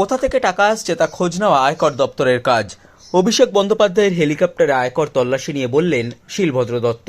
কোথা থেকে টাকা আসছে তা খোঁজ নেওয়া আয়কর দপ্তরের কাজ। অভিষেক বন্দ্যোপাধ্যায়ের হেলিকপ্টারে আয়কর তল্লাশি নিয়ে বললেন শিলভদ্র দত্ত।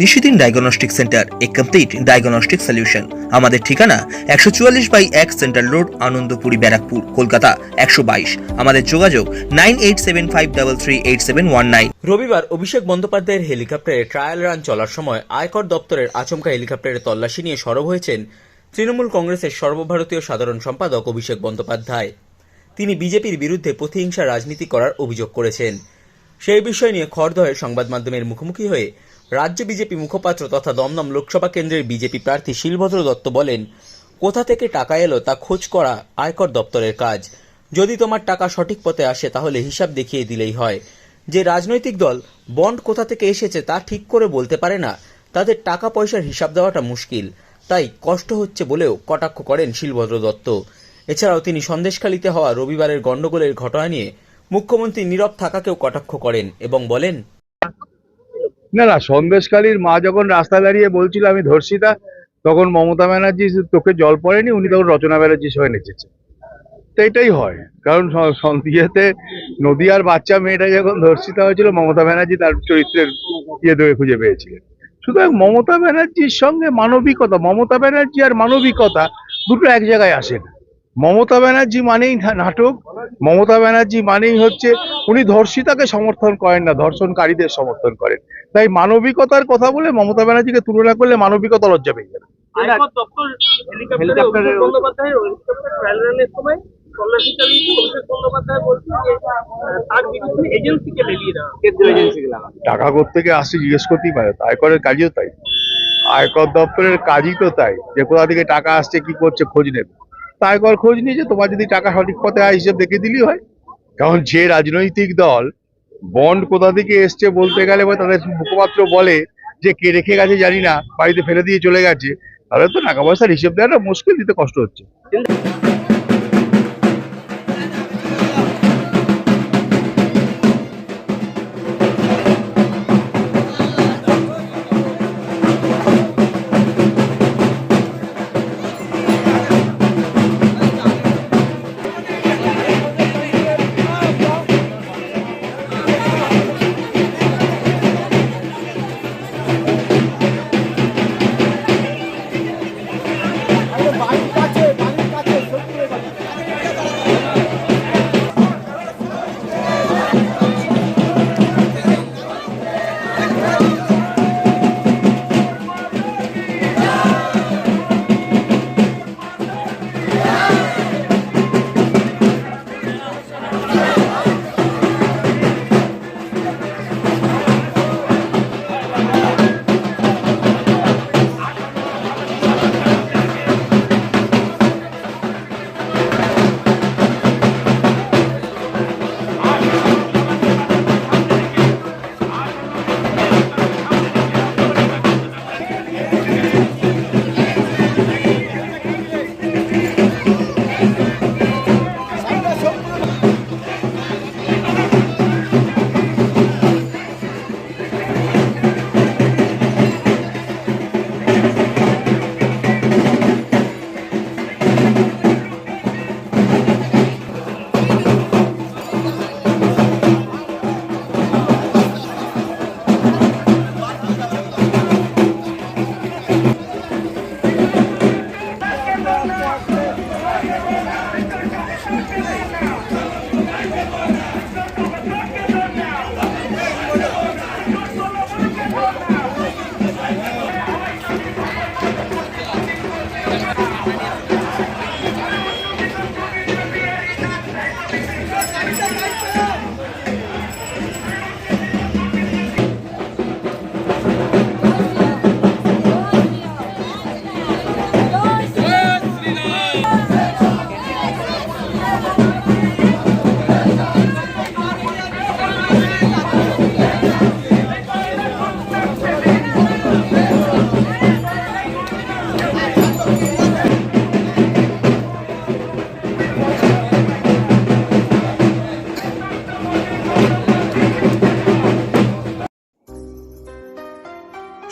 নিশিদিন ডায়াগনস্টিক সেন্টার এ কমপ্লিট ডায়াগনস্টিক সলিউশন আমাদের ঠিকানা একশো চুয়াল্লিশ বাই এক সেন্ট্রাল রোড আনন্দপুরি ব্যারাকপুর কলকাতা একশো বাইশ। আমাদের যোগাযোগ nine eight seven five double three eight seven one nine. রবিবার অভিষেক বন্দ্যোপাধ্যায়ের হেলিকপ্টারে ট্রায়াল রান চলার সময় আয়কর দপ্তরের আচমকা হেলিকপ্টারে তল্লাশি নিয়ে সরব হয়েছেন তৃণমূল কংগ্রেসের সর্বভারতীয় সাধারণ সম্পাদক অভিষেক বন্দ্যোপাধ্যায়। তিনি বিজেপির বিরুদ্ধে প্রতিহিংসা রাজনীতি করার অভিযোগ করেছেন। সেই বিষয় নিয়ে খড়দহে সংবাদ মাধ্যমের মুখোমুখি হয়ে রাজ্য বিজেপি মুখপাত্র তথা দমদম লোকসভা কেন্দ্রের বিজেপি প্রার্থী শিলভদ্র দত্ত বলেন, কোথা থেকে টাকা এলো তা খোঁজ করা আয়কর দপ্তরের কাজ। যদি তোমার টাকা সঠিক পথে আসে তাহলে হিসাব দেখিয়ে দিলেই হয়। যে রাজনৈতিক দল বন্ড কোথা থেকে এসেছে তা ঠিক করে বলতে পারে না। তাদের টাকা পয়সার হিসাব দেওয়াটা মুশকিল। তাই কষ্ট হচ্ছে বলেও কটাক্ষ করেন শিলভদ্র দত্ত। এছাড়াও তিনি সন্দেশখালীতে হওয়া রবিবারের গণ্ডগোলের ঘটনা নিয়ে মুখ্যমন্ত্রী নীরব থাকাকেও কটাক্ষ করেন এবং বলেন, না না সন্দেশকালীর মা যখন রাস্তায় দাঁড়িয়ে বলছিল, আমি ধর্ষিতা, তখন মমতা ব্যানার্জি তোকে জল পড়েনি, উনি তখন রচনা ব্যানার্জি সঙ্গে নেচেছে তো এটাই হয়, কারণ ইয়েতে নদিয়ার বাচ্চা মেয়েটা যখন ধর্ষিতা হয়েছিল, মমতা ব্যানার্জি তার চরিত্রের ইয়ে ধরে খুঁজে পেয়েছিলেন। সুতরাং মমতা ব্যানার্জির সঙ্গে মানবিকতা মমতা ব্যানার্জি আর মানবিকতা দুটো এক জায়গায় আসে না। মমতা ব্যানার্জি মানেই নাটক মমতা ব্যানার্জি মানেই হচ্ছে উনি ধর্ষিতাকে সমর্থন করেন না ধর্ষণকারীদের সমর্থন করেন। তাই মানবিকতার কথা বলে মমতা ব্যানার্জিকে তুলনা করলে মানবিকতা লজ্জা পেয়ে যাবে। অভিষেক বন্দ্যোপাধ্যায় বলছেন যে তার বিরুদ্ধে এজেন্সিকে লেলিয়ে দেওয়া কেন্দ্রীয় এজেন্সিকে লাগা টাকা থেকে আসছে জিজ্ঞেস করতেই পারে। আয়করের কাজও তাই। আয়কর দপ্তরের কাজই তো তাই। যে কোথা থেকে টাকা আসছে কি করছে খোঁজ নেবে। আয়কর খোঁজ নিয়েছে তোমার যদি টাকা সঠিক পথে আয় হিসেব দেখে দিলেই হয়। কারণ যে রাজনৈতিক দল বন্ড কোথা থেকে এসছে বলতে গেলে বা তাদের মুখপাত্র বলে যে কে রেখে গেছে জানি না বাড়িতে ফেলে দিয়ে চলে গেছে তাহলে তো টাকা পয়সার হিসেব দেওয়াটা মুশকিল দিতে কষ্ট হচ্ছে।